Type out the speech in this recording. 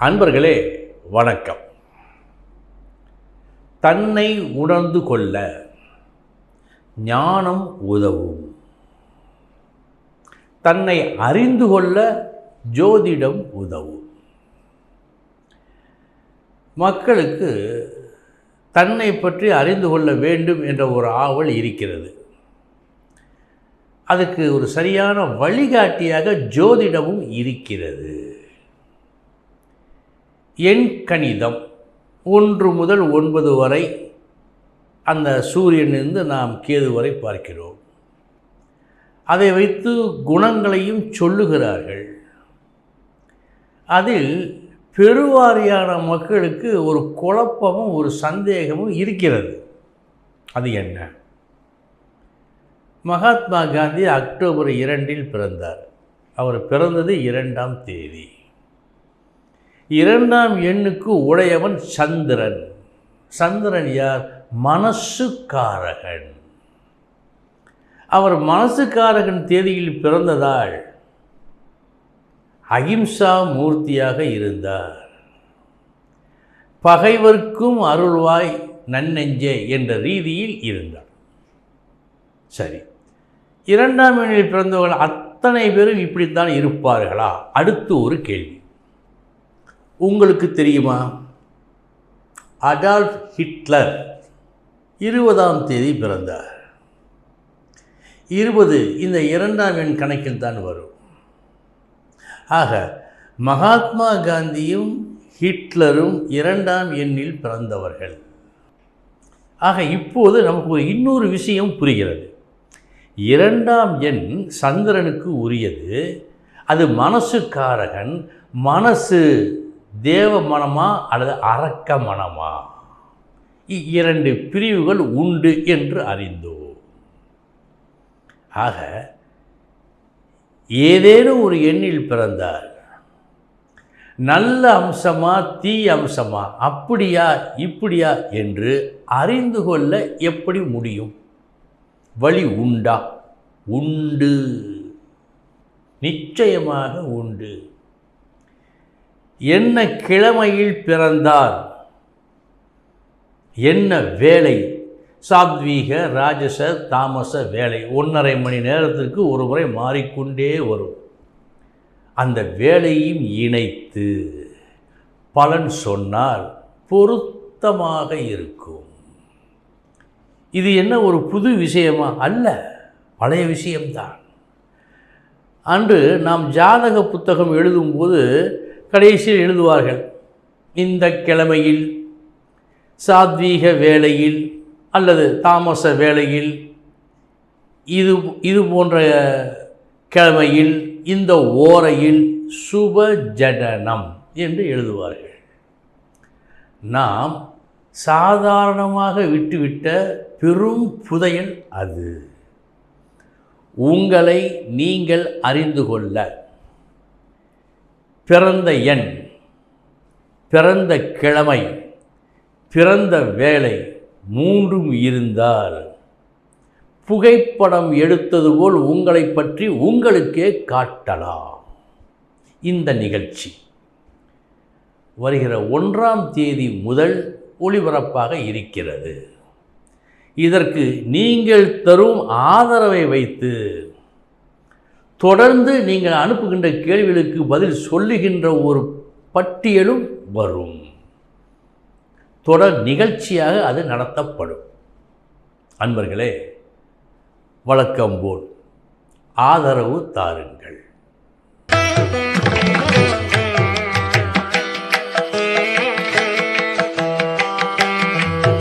அன்பர்களே வணக்கம். தன்னை உணர்ந்து கொள்ள ஞானம் உதவும். தன்னை அறிந்து கொள்ள ஜோதிடம் உதவும். மக்களுக்கு தன்னை பற்றி அறிந்து கொள்ள வேண்டும் என்ற ஒரு ஆவல் இருக்கிறது. அதுக்கு ஒரு சரியான வழிகாட்டியாக ஜோதிடமும் இருக்கிறது. எண் கணிதம் ஒன்று முதல் ஒன்பது வரை அந்த சூரியனிலிருந்து நாம் கேது வரை பார்க்கிறோம். அதை வைத்து குணங்களையும் சொல்லுகிறார்கள். அதில் பெருவாரியான மக்களுக்கு ஒரு குழப்பமும் ஒரு சந்தேகமும் இருக்கிறது. அது என்ன? மகாத்மா காந்தி அக்டோபர் இரண்டில் பிறந்தார். அவர் பிறந்தது இரண்டாம் தேதி. இரண்டாம் எண்ணுக்கு உடையவன் சந்திரன். சந்திரன் யார்? மனசுக்காரகன். அவர் மனசுக்காரகன் தேதியில் பிறந்ததால் அகிம்சா மூர்த்தியாக இருந்தார். பகைவர்க்கும் அருள்வாய் நன்னெஞ்சே என்ற ரீதியில் இருந்தார். சரி. இரண்டாம் எண்ணில் பிறந்தவர்கள் அத்தனை பேரும் இப்படித்தான் இருப்பார்களா? அடுத்து ஒரு கேள்வி. உங்களுக்கு தெரியுமா? அடால்ஃப் ஹிட்லர் இருபதாம் தேதி பிறந்தார். இருபது இந்த இரண்டாம் எண் கணக்கில் தான் வரும். ஆக மகாத்மா காந்தியும் ஹிட்லரும் இரண்டாம் எண்ணில் பிறந்தவர்கள். ஆக இப்போது நமக்கு ஒரு இன்னொரு விஷயம் புரிகிறது. இரண்டாம் எண் சந்திரனுக்கு உரியது. அது மனசுக்காரகன் மனசு தேவ மனமா அல்லது அரக்க மனமா? இரண்டு பிரிவுகள் உண்டு என்று அறிந்தோம். ஆக ஏதேனும் ஒரு எண்ணில் பிறந்தார் நல்ல அம்சமா தீ அம்சமா அப்படியா இப்படியா என்று அறிந்து கொள்ள எப்படி முடியும்? வழி உண்டா? உண்டு. நிச்சயமாக உண்டு. என்ன கிழமையில் பிறந்தார்? என்ன வேலை சாத்வீக ராஜச தாமச வேலை ஒன்றரை மணி நேரத்திற்கு ஒரு முறை மாறிக்கொண்டே வரும். அந்த வேலையும் இணைத்து பலன் சொன்னால் பொருத்தமாக இருக்கும். இது என்ன ஒரு புது விஷயமா? அல்ல பழைய விஷயம்தான். அன்று நாம் ஜாதக புத்தகம் எழுதும்போது கடைசியில் எழுதுவார்கள் இந்த கிழமையில் சாத்வீக வேளையில் அல்லது தாமச வேலையில் இது இது போன்ற கிழமையில் இந்த ஓரையில் சுப ஜடனம் என்று எழுதுவார்கள். நாம் சாதாரணமாக விட்டுவிட்ட பெரும் புதையல் அது. உங்களை நீங்கள் அறிந்து கொள்ள பிறந்த எண் பிறந்த கிழமை பிறந்த வேலை மூன்றும் இருந்தால் புகைப்படம் எடுத்தது போல் உங்களை பற்றி உங்களுக்கே காட்டலாம். இந்த நிகழ்ச்சி வருகிற ஒன்றாம் தேதி முதல் ஒளிபரப்பாக இருக்கிறது. இதற்கு நீங்கள் தரும் ஆதரவை வைத்து தொடர்ந்து நீங்கள் அனுப்புகின்ற கேள்விகளுக்கு பதில் சொல்லுகின்ற ஒரு பட்டியலும் வரும். தொடர் நிகழ்ச்சியாக அது நடத்தப்படும். அன்பர்களே வழக்கம் போல் ஆதரவு தாருங்கள்.